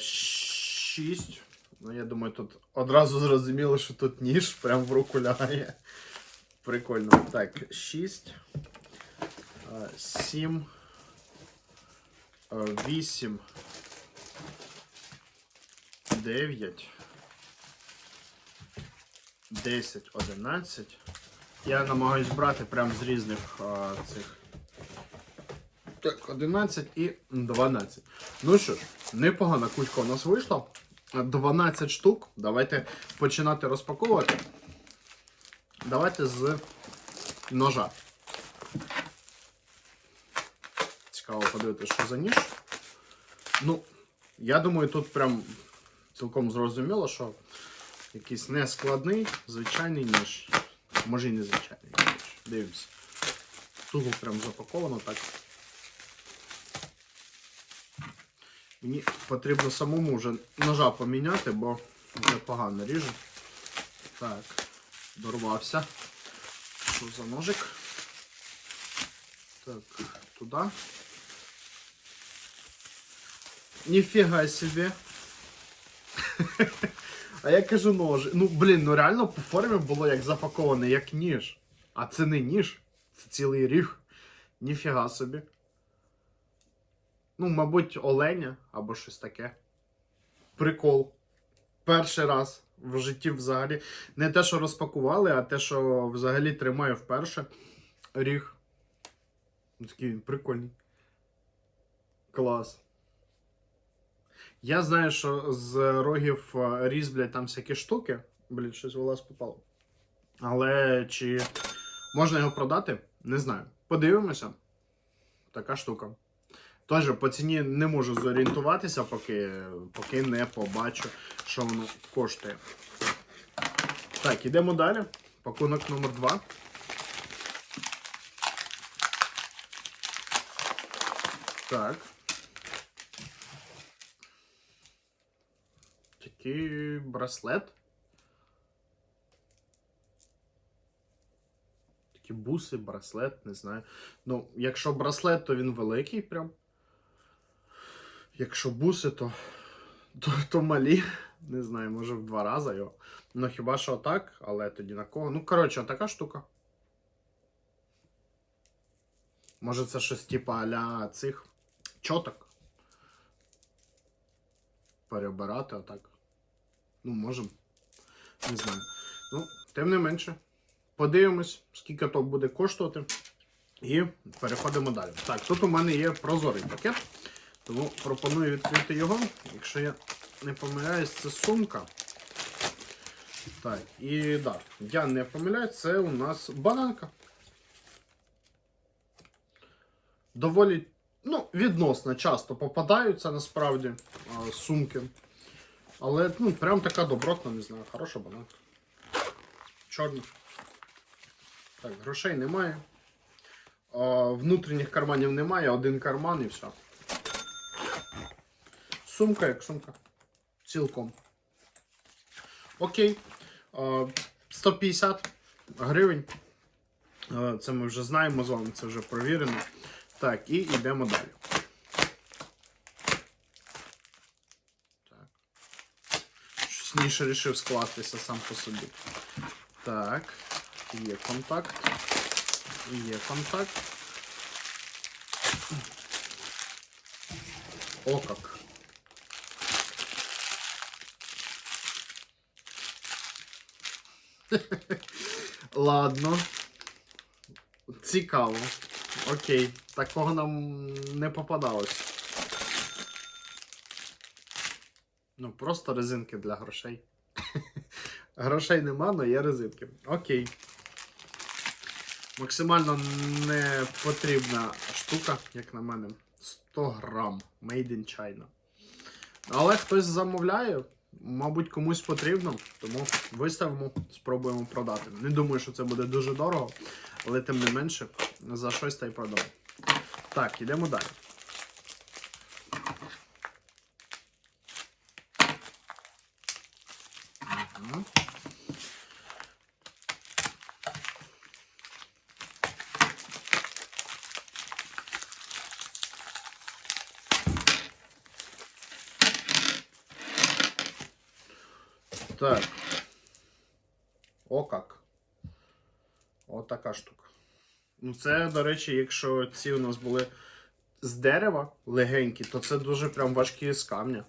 6. Ну, я думаю, тут одразу зрозуміло, що тут ніж прям в руку лягає. Прикольно. Так, 6. 7. 8. 9. 10, 11. Я намагаюсь брати прям з різних а, цих. Так, 11 і 12. Ну що ж, непогана кучка у нас вийшла. 12 штук. Давайте починати розпаковувати. Давайте з ножа. Цікаво подивитися, що за ніж. Ну, я думаю, тут прям цілком зрозуміло, що якийсь нескладний, звичайний ніж. Може і не звичайний ніж. Дивимося. Туго прям запаковано так. Мені потрібно самому вже ножа поміняти, бо вже погано ріже. Так, дорвався. Що за ножик? Так, туди. Ніфіга собі. А я кажу нож. Ну, блін, ну реально по формі було як запаковане, як ніж. А це не ніж, це цілий ріг. Ніфіга собі. Ну, мабуть, оленя або щось таке. Прикол. Перший раз в житті взагалі. Не те, що розпакували, а те, що взагалі тримаю вперше. Ріг. Ну, Такий він прикольний. Клас. Я знаю, що з рогів різблять там всякі штуки. Блін, щось в волос попало. Але чи можна його продати? Не знаю. Подивимося. Така штука. Тож по ціні не можу зорієнтуватися, поки, поки не побачу, що воно коштує. Так, ідемо далі. Пакунок номер 2. Так. Такий браслет. Такі буси, браслет, не знаю. Ну, якщо браслет, то він великий прям. Якщо буси, то, то, то малі. Не знаю, може в два рази його. Ну хіба що так, але тоді на кого? Ну, коротше, така штука. Може це щось типа аля цих чоток. Перебирати отак. Ну, можемо. Не знаю. Ну, тим не менше. Подивимось, скільки то буде коштувати. І переходимо далі. Так, тут у мене є прозорий пакет. Тому пропоную відкрити його. Якщо я не помиляюсь, це сумка. Так, і так, да, я не помиляюсь, це у нас бананка. Доволі, ну, відносно часто попадаються насправді сумки. Але, ну, прям така добротна, не знаю, хороша бананка. Чорна. Так, грошей немає. Внутрішніх карманів немає, один карман і все. Сумка як сумка. Цілком. Окей. 150 гривень. Це ми вже знаємо з вами, це вже провірено. Так, і йдемо далі. Так. Щось ніж вирішив скластися сам по собі. Так, є контакт. Є контакт. О как. Ладно. Цікаво. Окей. Такого нам не попадалось. Ну, просто резинки для грошей. Грошей нема, але є резинки. Окей. Максимально не потрібна штука, як на мене. 100 грам. Made in China. Але хтось замовляє, мабуть, комусь потрібно, тому виставимо, спробуємо продати. Не думаю, що це буде дуже дорого, але тим не менше, за щось та й продамо. Так, йдемо далі. Так. О как. О така штука. Ну, це, до речі, якщо ці у нас були з дерева легенькі, то це дуже прям важкі з камня.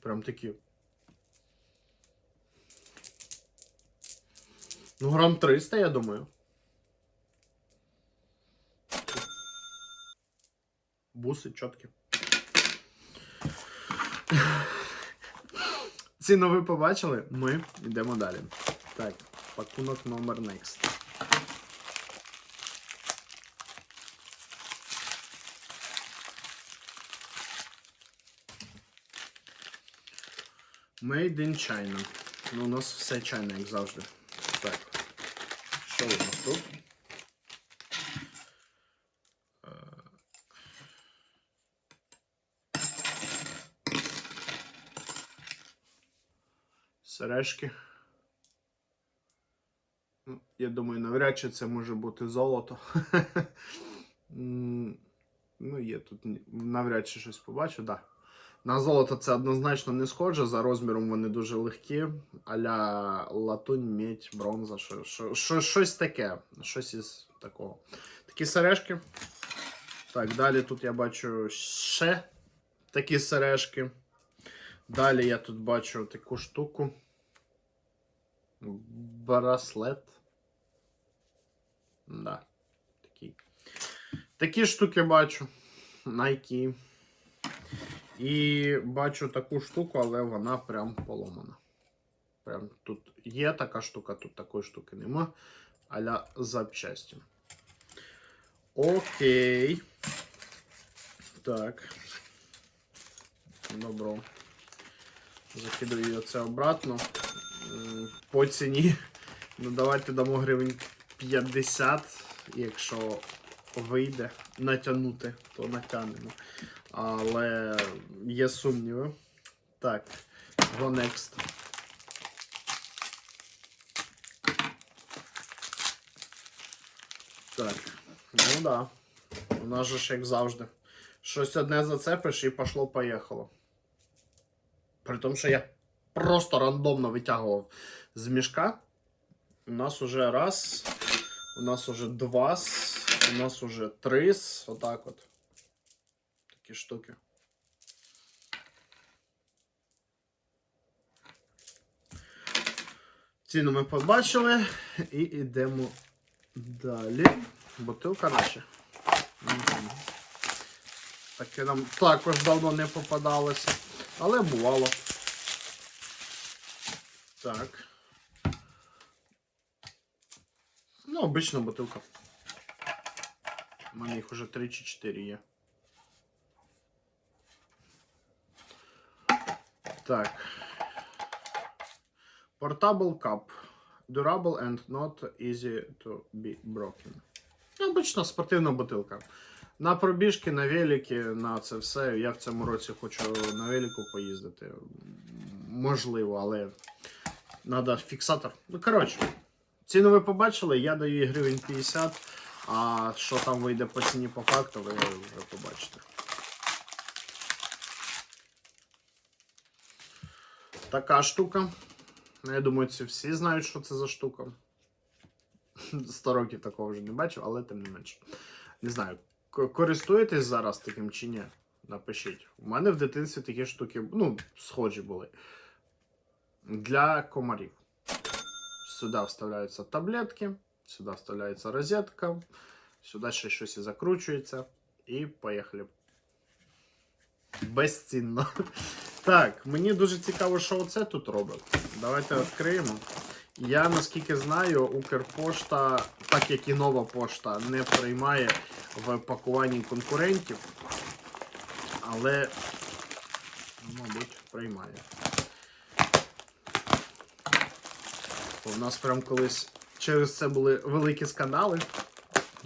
Прям такі. Ну, грам 300, я думаю. Буси чіткі. Ціну ви побачили? Ми йдемо далі. Так, пакунок номер next. Made in China. Ну, у нас все China, як завжди. Так. Що у нас тут? Е, Сережки. Ну, я думаю, навряд чи це може бути золото. Ну, є тут навряд чи щось побачу, так. Да. На золото це однозначно не схоже. За розміром вони дуже легкі. Аля латунь, медь, бронза, що, що, що, щось таке. Щось із такого. Такі сережки. Так, далі тут я бачу ще такі сережки. Далі я тут бачу таку штуку. Браслет. Да. Такий. Такі штуки бачу. Nike. І бачу таку штуку, але вона прям поломана. Прям тут є така штука, тут такої штуки нема. Аля запчасті. Окей. Так. Добро. Закидаю це обратно. По ціні. Ну, давайте дамо гривень 50, якщо вийде натягнути, то натягнемо. Але є сумніви. Так, go next. Так, ну да. У нас же ж як завжди. Щось одне зацепиш і пошло-поїхало. При тому, що я просто рандомно витягував з мішка. У нас уже раз, у нас уже два, у нас уже три. Отак от. Такі штуки. Ціну ми побачили і йдемо далі. Бутилка. Мгм. Таке нам також давно не попадалося, але бувало. Так. Ну, обична бутилка. У мене їх уже 3 чи 4 є. Так. Portable cup. Durable and not easy to be broken. Обична спортивна бутилка. На пробіжки, на велики, на це все. Я в цьому році хочу на велику поїздити. Можливо, але треба фіксатор. Ну, коротше, ціну ви побачили, я даю гривень 50, а що там вийде по ціні по факту, ви вже побачите. Така штука. Ну, Я думаю, ці всі знають, що це за штука. 100 років такого вже не бачив, але тим не менше. Не знаю, користуєтесь зараз таким чи ні? Напишіть. У мене в дитинстві такі штуки, ну, схожі були. Для комарів. Сюди вставляються таблетки, сюди вставляється розетка, сюди ще щось і закручується. І поїхали. Безцінно. Так, мені дуже цікаво, що оце тут робить. Давайте відкриємо. Я наскільки знаю, Укрпошта, так як і нова пошта, не приймає в пакуванні конкурентів. Але, мабуть, приймає. Бо в нас прям колись через це були великі скандали.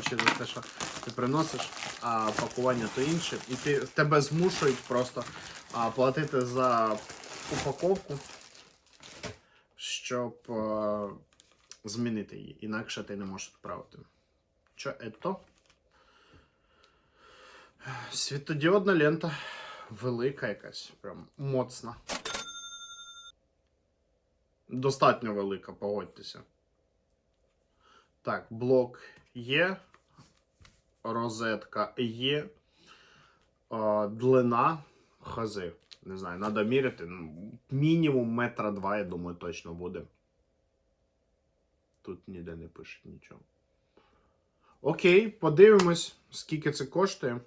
Через те, що ти приносиш, а пакування то інше. І ти, тебе змушують просто а, платити за упаковку, щоб е, змінити її. Інакше ти не можеш відправити. Що це? Світодіодна лента. Велика якась, прям моцна. достатньо велика, погодьтеся. Так, блок є. Розетка є. Е, длина хази. Не знаю, треба міряти. Ну, Мінімум метра два, я думаю, точно буде. Тут ніде не пише нічого. Окей, подивимось, скільки це коштує.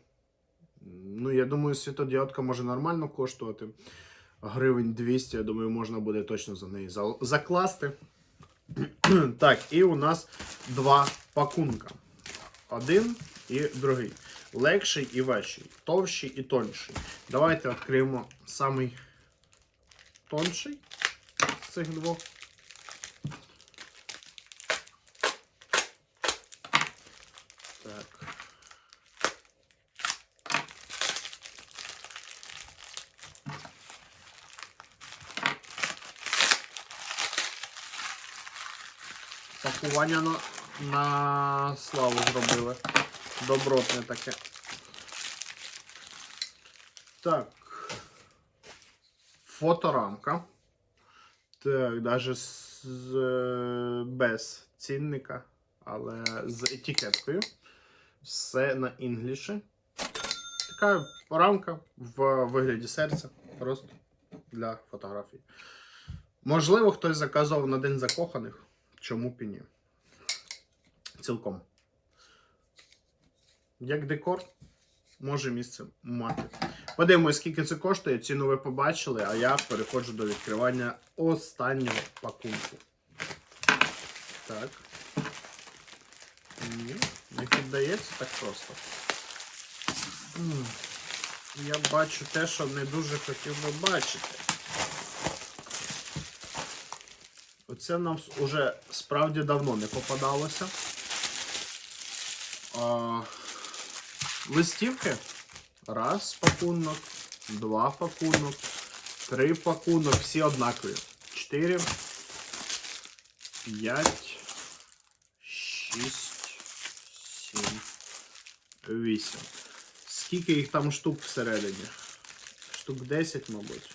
Ну, я думаю, світодіодка може нормально коштувати. Гривень 200, я думаю, можна буде точно за неї закласти. так, і у нас два пакунка. Один і другий. Легший і важчий. Товщий і тонший. Давайте відкриємо самий тонший з цих двох. Так. Пакування на, на славу зробили. Добротне таке. Так. Фоторамка. Так, навіть без цінника, але з етикеткою. Все на інгліші. Така рамка в вигляді серця. Просто для фотографій. Можливо, хтось заказував на День закоханих. Чому б і ні? Цілком. Як декор, може місце мати. Подивимось, скільки це коштує. Ціну ви побачили, а я переходжу до відкривання останнього пакунку. Так. Ні, не піддається так просто. Я бачу те, що не дуже хотів би бачити. Оце нам уже справді давно не попадалося. А, листівки. Раз пакунок, два пакунок, три пакунок, всі однакові. Чотири, п'ять, шість, сім, вісім. Скільки їх там штук всередині? Штук 10, мабуть.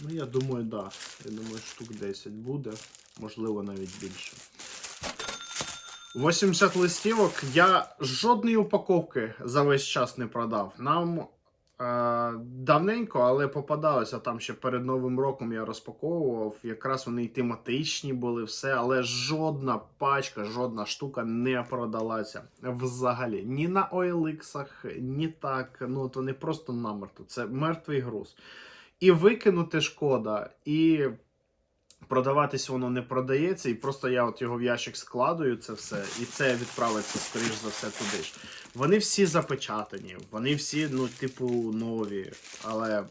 Ну, я думаю, да. Я думаю, штук 10 буде, можливо, навіть більше. 80 листівок. Я жодної упаковки за весь час не продав. Нам е, давненько, але попадалося там ще перед Новим роком я розпаковував. Якраз вони і тематичні були, все, але жодна пачка, жодна штука не продалася взагалі. Ні на OLX, ні так. Ну, от вони просто намертво. Це мертвий груз. І викинути шкода, і продаватись воно не продається, і просто я от його в ящик складую, це все, і це відправиться, скоріш за все, туди ж. Вони всі запечатані, вони всі, ну, типу, нові. Але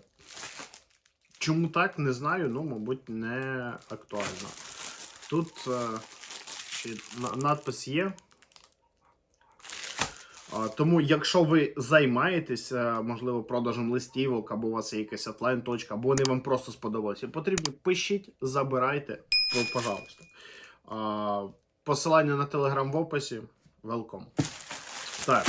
чому так, не знаю, ну, мабуть, не актуально. Тут е, надпис є. Тому, якщо ви займаєтесь, е, можливо, продажем листівок, або у вас є якась офлайн точка, або вони вам просто сподобалися, потрібно пишіть, забирайте, по- пожалуйста. Посилання на телеграм в описі. Велком. Так,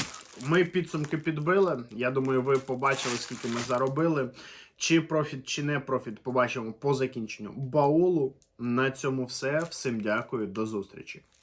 ми підсумки підбили. Я думаю, ви побачили, скільки ми заробили. Чи профіт, чи не профіт, побачимо по закінченню баулу. На цьому все. Всім дякую, до зустрічі.